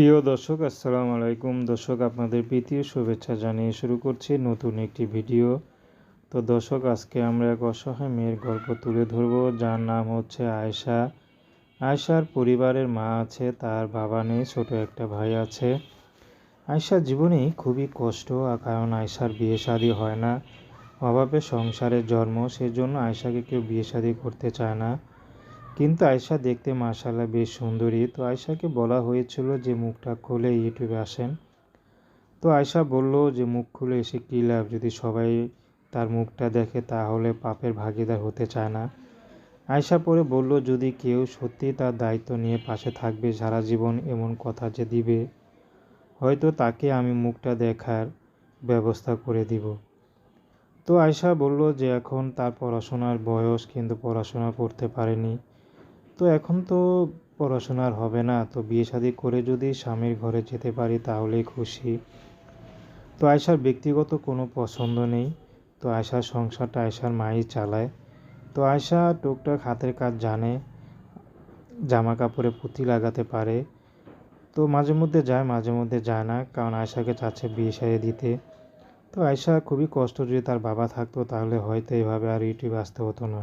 প্রিয় দর্শক, আসসালামু আলাইকুম। দর্শক, আপনাদের প্রীতি ও শুভেচ্ছা জানিয়ে শুরু করছি নতুন একটি ভিডিও। তো দর্শক, আজকে আমরা এক অসহায় মেয়ের গল্প তুলে ধরব, যার নাম হচ্ছে আয়শা। আয়শার পরিবারের মা আছে, তার বাবা নেই, ছোট একটা ভাই আছে। আয়শার জীবনে খুবই কষ্ট, কারণ আয়শার বিয়ে শাদী হয় না। অভাবে সংসারের জন্ম, সেজন্য আয়শাকে কেউ বিয়ে শাদী করতে চায় না। কিন্তু আয়শা দেখতে মাশাল্লাহ বেশ সুন্দরী। তো আয়শাকে বলা হয়েছিল যে, মুখটা খুলে ইউটিউবে আসেন। তো আয়শা বলল যে, মুখ খুলে এসে কী লাভ? যদি সবাই তার মুখটা দেখে, তাহলে পাপের ভাগিদার হতে চায় না। আয়শা পরে বলল, যদি কেউ সত্যি তার দায়িত্ব নিয়ে পাশে থাকবে, সারা জীবন এমন কথা যে দিবে, হয়তো তাকে আমি মুখটা দেখার ব্যবস্থা করে দিব। তো আয়শা বলল যে, এখন তার পড়াশোনার বয়স, কিন্তু পড়াশোনা করতে পারেনি। তো এখন তো পড়াশোনার হবে না। তো বিয়ে শাদী করে যদি স্বামীর ঘরে যেতে পারি তাহলেই খুশি। তো আয়সার ব্যক্তিগত কোনো পছন্দ নেই। তো আয়সার সংসারটা আয়সার মাই চালায়। তো আয়সা টুকটাক হাতের কাজ জানে। জামা কাপড়ে পুঁতি লাগাতে পারে। তো মাঝে মধ্যে যায়, মাঝে মধ্যে যায় না, কারণ আয়সাকে চাচ্ছে বিয়ে সারিয়ে দিতে। তো আয়সা খুবই কষ্ট যদি তার বাবা থাকতো তাহলে হয়তো এভাবে আর ইউটিউবে আসতে হতো না।